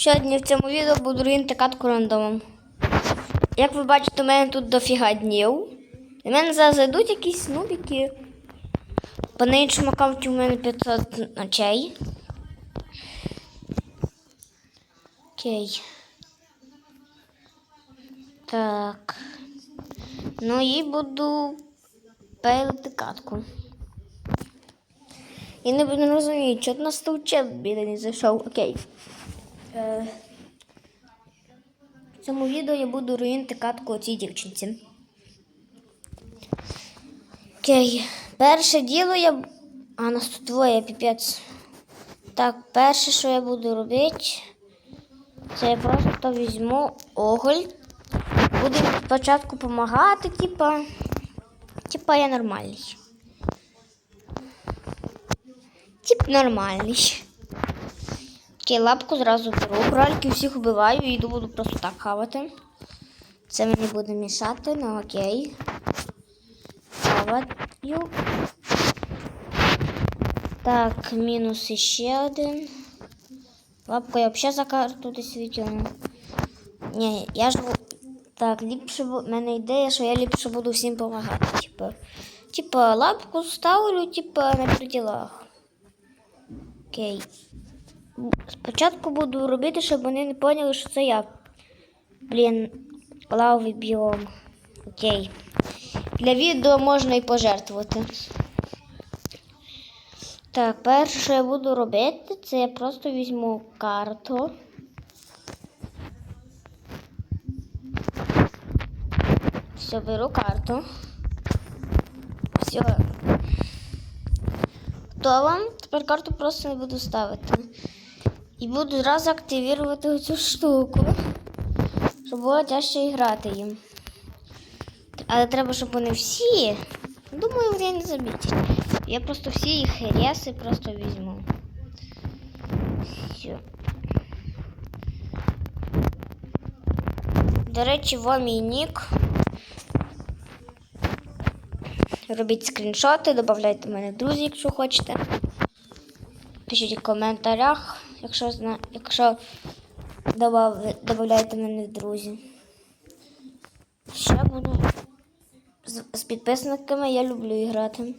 Сьогодні в цьому відео буду руїнити катку рандомом. Як ви бачите, у мене тут дофіга днів. До мене зараз зайдуть якісь нубіки. По на іншому аккаунті у мене 500 ночей. Окей. Так. Ну і буду пейлити катку. Я не, розумію, що нас тут чел біля не зайшов. Окей. Е, в цьому відео я буду руїнити катку цій дівчинці. Окей. Перше діло я. А нас тут двоє піпець. Так, перше, що я буду робити, це я просто візьму оголь. Буду спочатку допомагати, типа. Типа я нормальний. Тип нормальний. Окей, лапку зразу беру. Кроликів всіх вбиваю і йду буду просто так хавати. Це мені буде мішати, ну окей. Хаваю. Так, мінус іще один. Лапку я взагалі за карту десь відтягну. Ні, я ж. Так, ліпше в мене ідея, що я ліпше буду всім допомагати. Типа, типа лапку ставлю, типа на приділах. Окей. Спочатку буду робити, щоб вони не поняли, що це я. Блін, лавовий біом. Окей. Для відео можна і пожертвувати. Так, перше, що я буду робити, це я просто візьму карту. Все, беру карту. Все. Готово. Тепер карту просто не буду ставити. І буду зразу активувати цю штуку, щоб було тяжче грати їм. Але треба, щоб вони всі. Думаю, вони не замітять. Я просто всі їх реси просто візьму. Все. До речі, во мій нік. Робіть скріншоти, додавайте мене друзі, якщо хочете. Пишіть в коментарях, якщо зна... якщо додавайте мене в друзі. Ще буду з, з підписниками, я люблю грати.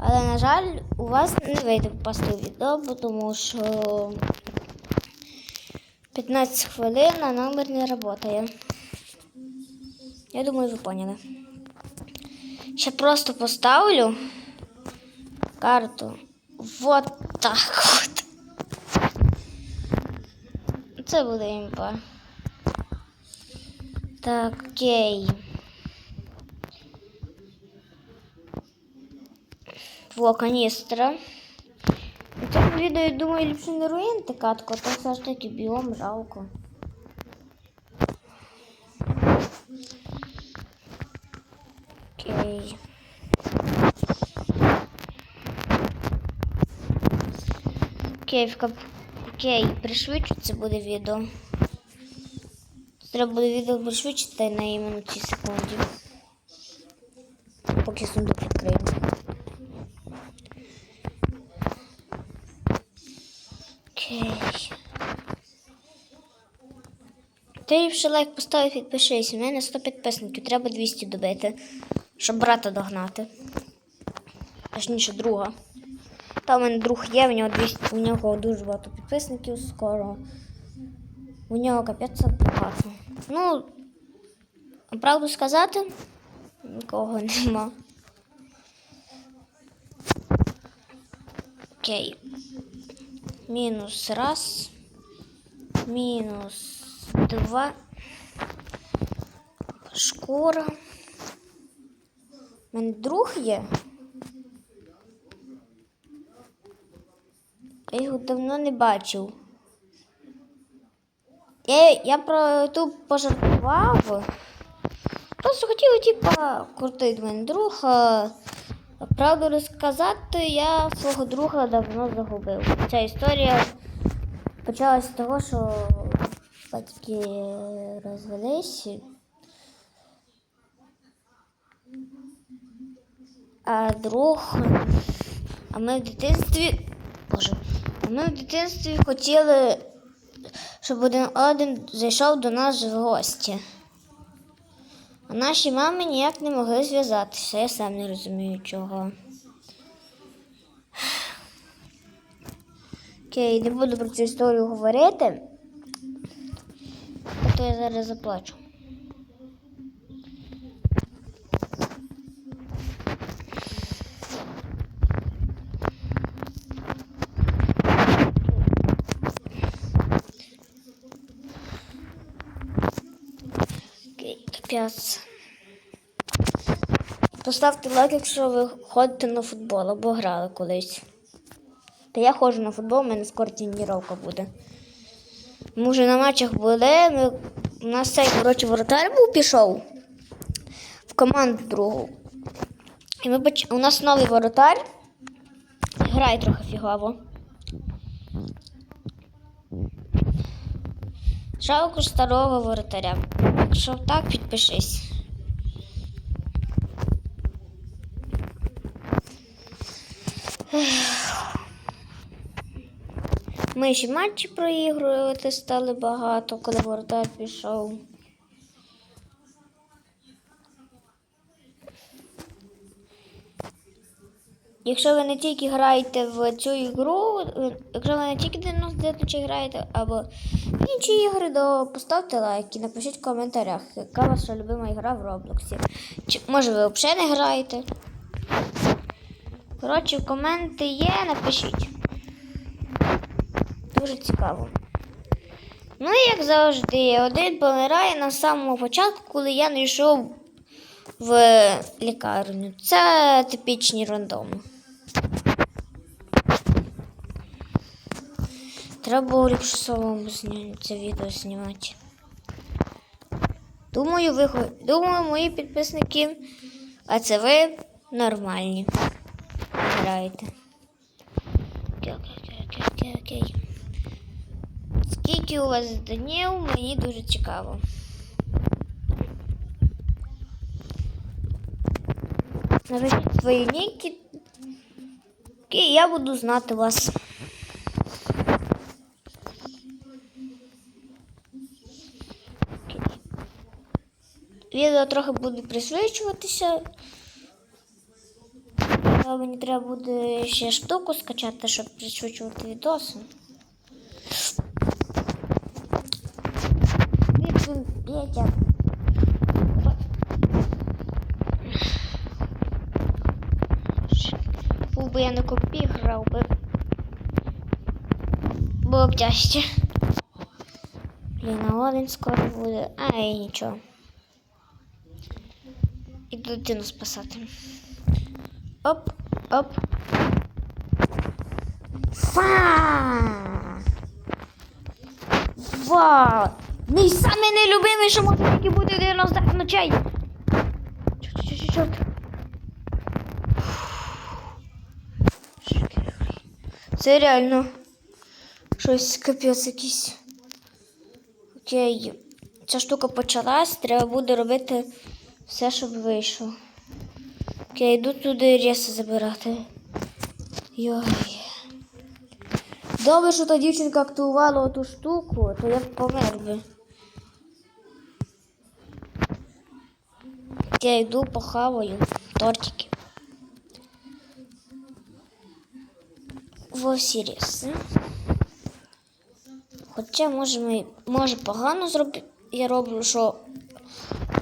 Але, на жаль, у вас не вийде попасти в відео, тому що 15 хвилин, а номер не працює. Я думаю, ви поняли. Ще просто поставлю карту. Вот так от. Це буде імпа. Так, окей. Во, каністра. У цьому відео, я думаю, ліпше не руїнти катку, а то все ж таки біом жалко. Окей. Окей. Окей, пришвидшиться буде відео. Треба буде відео пришвидшити на іменно секунді. Поки сундук відкрию. Окей. Ти ліпше лайк постав і підпишись. У мене 100 підписників, треба 200 добити, щоб брата догнати. Точніше, друга. Та у мене друг є, у нього 200, у нього дуже багато підписників скоро. У нього капець багато. Ну, правду сказати, нікого нема. Окей. Мінус раз. Мінус два. Шкура. У мене друг є. Я його давно не бачив. Я, я про YouTube пожартував. Просто хотів, типа, крутий мене друг. Правду розказати, я свого друга давно загубив. Ця історія почалась з того, що батьки розвелись. А друг. А ми в дитинстві. Боже. Ми в дитинстві хотіли, щоб один один зайшов до нас в гості. А наші мами ніяк не могли зв'язатися. Я сам не розумію чого. Окей, не буду про цю історію говорити. А то я зараз заплачу. Капець. Поставте лайк, якщо ви ходите на футбол або грали колись. Та я ходжу на футбол, у мене скоро тренування буде. Ми вже на матчах були. Ми... У нас цей коротше, воротар був пішов в команду другу. І ми бач... у нас новий воротар. Грає трохи фігово. Жалко старого воротаря. Якщо так, підпишись. Ми ще матчі проігрувати стали багато, коли воротар пішов. Якщо ви не тільки граєте в цю ігру, е, якщо ви не тільки 99 ночей граєте, або в інші ігри, то поставте лайк і напишіть в коментарях, яка ваша любима ігра в Роблоксі. Чи може ви взагалі не граєте? Коротше, коменти є, напишіть. Дуже цікаво. Ну і як завжди, один помирає на самому початку, коли я не йшов в лікарню. Це типічні рандоми. Треба було ліпше самому це відео знімати. Думаю, ви думаю, мої підписники, а це ви нормальні. Граєте. Окей, окей, окей, окей, окей. Скільки у вас днів, мені дуже цікаво. Напишіть свої ніки. Окей, я буду знати вас. Відео трохи буде пришвидшуватися. Але мені треба буде ще штуку скачати, щоб пришвидшувати відоси. Був би я на компі грав би. Було б тяжче. Блін, а один скоро буде. Ай, нічого. Іду дитину спасати. Оп, оп. Фа! Вау! Мій самий може тільки бути 90 ночей. Чорт, чорт, чорт. Це реально щось капець якийсь. Окей. Ця штука почалась, треба буде робити все, щоб вийшло. Окей, йду туди реси забирати. Йой. Добре, що та дівчинка активувала ту штуку, то я б помер би. Я йду похаваю тортики. Во всі реси. Хоча може, ми, може погано зробити. Я роблю, що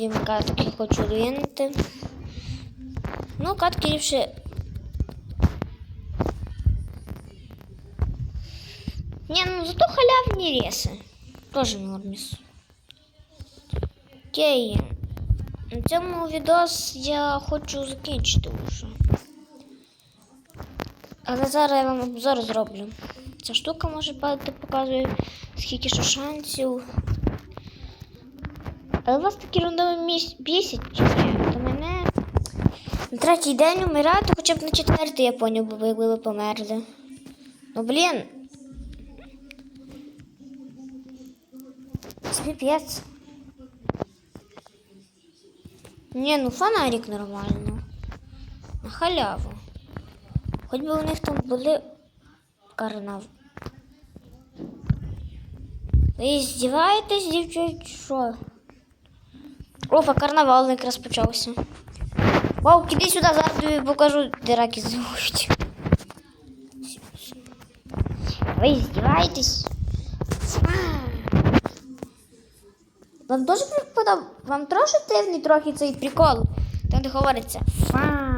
їм катки хочу ринути. Ну, катки ліпше. Ні, ну зато халявні реси. Тоже норміс. Окей. На цьому відос я хочу закінчити вже. Але зараз я вам обзор зроблю. Ця штука може падати, показує, скільки що шансів. Але вас такі рандоми бісять ні? То мене на третій день умирати, хоча б на четвертий я поняв, би, якби ви померли. Ну блін. Піпець. Ні, ну фонарик нормально. На халяву. Хоч би у них там були карнав. Ви здіваєтесь, дівчат, що? Опа, карнавал якраз почався. Вау, іди сюди, зараз тобі покажу, де раки зовуть. Ви здіваєтесь? Вам теж припадав, вам трошки дивний трохи цей прикол, там де говориться фа.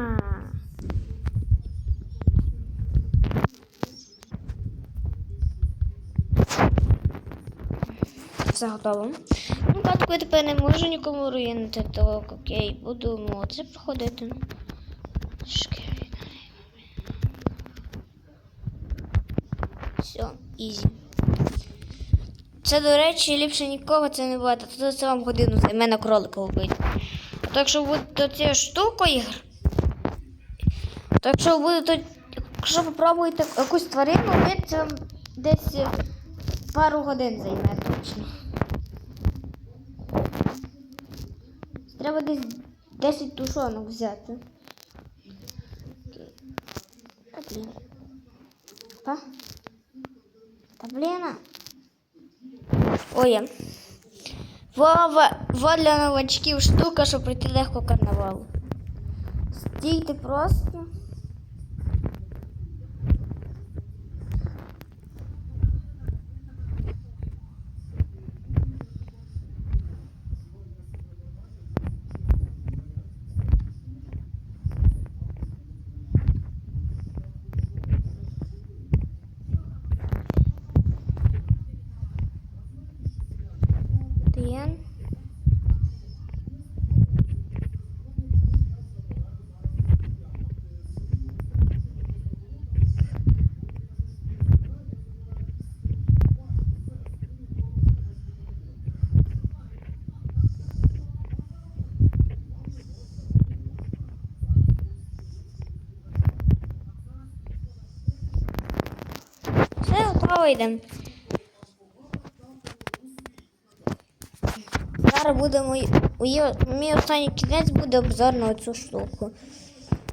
Все готово. Ну, катку я тепер не можу нікому руїнити, то окей, буду молодце проходити. Все, ізі. Це, до речі, ліпше нікого це не буде, то це вам годину займе на кролика вбити. А то якщо буде цією штукою ігр, то якщо буде то, якщо попробуєте якусь тварину вбити, це вам десь пару годин займе точно. Треба десь 10 тушонок взяти. Окей. Та? Та блін. Ой. Вова, во для новачків штука, щоб прийти легко карнавалу. Стійте просто. Все. Зараз буде мій, мій, останній кінець буде обзор на цю штуку.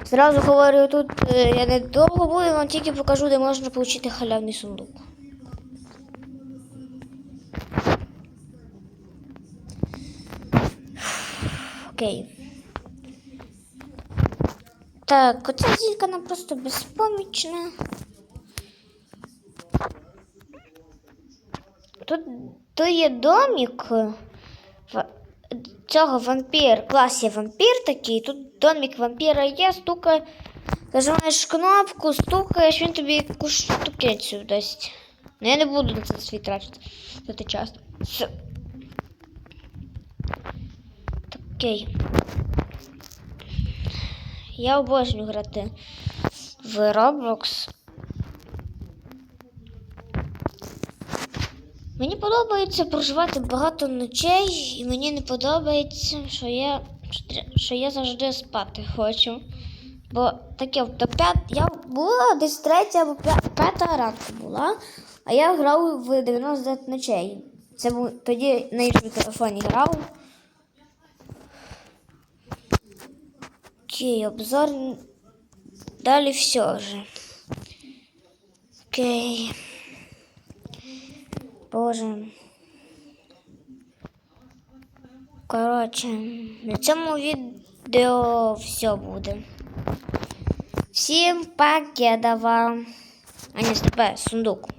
Зразу говорю, тут е, я не довго буду, вам тільки покажу, де можна отримати халявний сундук. Окей. Так, оця зілька нам просто безпомічна. Тут, тут є домик цього вампір. Клас є вампір такий. Тут домик вампіра є, стукає. Нажимаєш кнопку, стукаєш, він тобі якусь штукецю дасть. Ну я не буду на це свій тратити. Це час. Все. Так, Окей. Я обожнюю грати в Roblox. Мені подобається проживати багато ночей, і мені не подобається, що я, що я завжди спати хочу. Бо таке до п'ят, я була десь третя або п'я- п'ята ранку була, а я грав в 99 ночей. Це був тоді на іншому телефоні грав. Окей, обзор. Далі все вже. Окей. Боже. Коротше, на цьому відео все буде. Всім покедова. А не, стопе, сундук.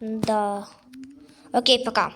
Да. Окей, пока.